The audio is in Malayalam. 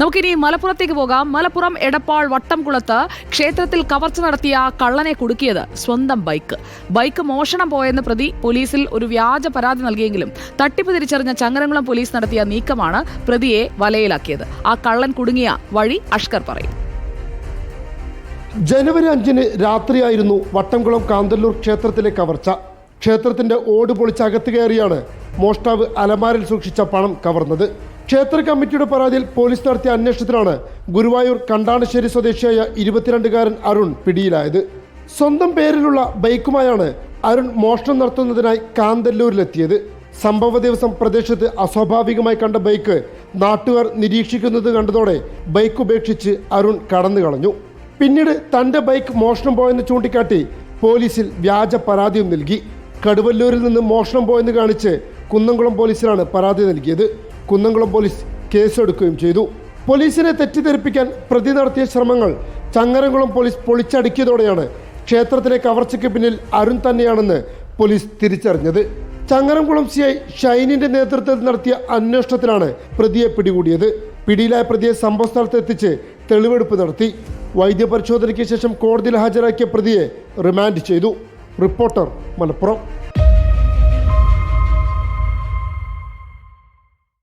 നമുക്കിനി മലപ്പുറത്തേക്ക് പോകാം. മലപ്പുറം എടപ്പാൾ വട്ടംകുളത്ത് ക്ഷേത്രത്തിൽ കവർച്ച നടത്തിയ കള്ളനെ കുടുക്കിയത് സ്വന്തം ബൈക്ക്. ബൈക്ക് മോഷണം പോയെന്ന് പ്രതി പോലീസിൽ ഒരു വ്യാജ പരാതി നൽകിയെങ്കിലും തട്ടിപ്പ് തിരിച്ചറിഞ്ഞ ചങ്ങരംകുളം പോലീസ് നടത്തിയ നീക്കമാണ് പ്രതിയെ വലയിലാക്കിയത്. ആ കള്ളൻ കുടുങ്ങിയ വഴി അഷ്കർ പറയും. ജനുവരി അഞ്ചിന് രാത്രിയായിരുന്നു വട്ടംകുളം കാന്തല്ലൂർ ക്ഷേത്രത്തിലെ കവർച്ച. ക്ഷേത്രത്തിന്റെ ഓട് പൊളിച്ച് അകത്ത് കയറിയാണ് മോഷ്ടാവ് അലമാരിൽ സൂക്ഷിച്ച പണം കവർന്നത്. ക്ഷേത്ര കമ്മിറ്റിയുടെ പരാതിയിൽ പോലീസ് നടത്തിയ അന്വേഷണത്തിലാണ് ഗുരുവായൂർ കണ്ടാണശ്ശേരി സ്വദേശിയായ ഇരുപത്തിരണ്ടുകാരൻ അരുൺ പിടിയിലായത്. സ്വന്തം പേരിലുള്ള ബൈക്കുമായാണ് അരുൺ മോഷണം നടത്തുന്നതിനായി കാന്തല്ലൂരിലെത്തിയത്. സംഭവ ദിവസം പ്രദേശത്ത് അസ്വാഭാവികമായി കണ്ട ബൈക്ക് നാട്ടുകാർ നിരീക്ഷിക്കുന്നത് കണ്ടതോടെ ബൈക്ക് ഉപേക്ഷിച്ച് അരുൺ കടന്നു കളഞ്ഞു. പിന്നീട് തന്റെ ബൈക്ക് മോഷണം പോയെന്ന് ചൂണ്ടിക്കാട്ടി പോലീസിൽ വ്യാജ പരാതിയും നൽകി. കടുവല്ലൂരിൽ നിന്ന് മോഷണം പോയെന്ന് കാണിച്ച് കുന്നംകുളം പോലീസിലാണ് പരാതി നൽകിയത്. കുന്നംകുളം പോലീസ് കേസെടുക്കുകയും ചെയ്തു. പോലീസിനെ തെറ്റിദ്ധരിപ്പിക്കാൻ പ്രതി നടത്തിയ ശ്രമങ്ങൾ ചങ്ങരംകുളം പോലീസ് പൊളിച്ചടുക്കിയതോടെയാണ് ക്ഷേത്രത്തിലെ കവർച്ചയ്ക്ക് പിന്നിൽ അരുൺ തന്നെയാണെന്ന് പോലീസ് തിരിച്ചറിഞ്ഞത്. ചങ്ങരംകുളം സി ഐ ഷൈനിന്റെ നേതൃത്വത്തിൽ നടത്തിയ അന്വേഷണത്തിലാണ് പ്രതിയെ പിടികൂടിയത്. പിടിയിലായ പ്രതിയെ സംഭവ സ്ഥലത്ത് എത്തിച്ച് തെളിവെടുപ്പ് നടത്തി. വൈദ്യപരിശോധനയ്ക്ക് ശേഷം കോടതിയിൽ ഹാജരാക്കിയ പ്രതിയെ റിമാൻഡ് ചെയ്തു. റിപ്പോർട്ടർ മലപ്പുറം.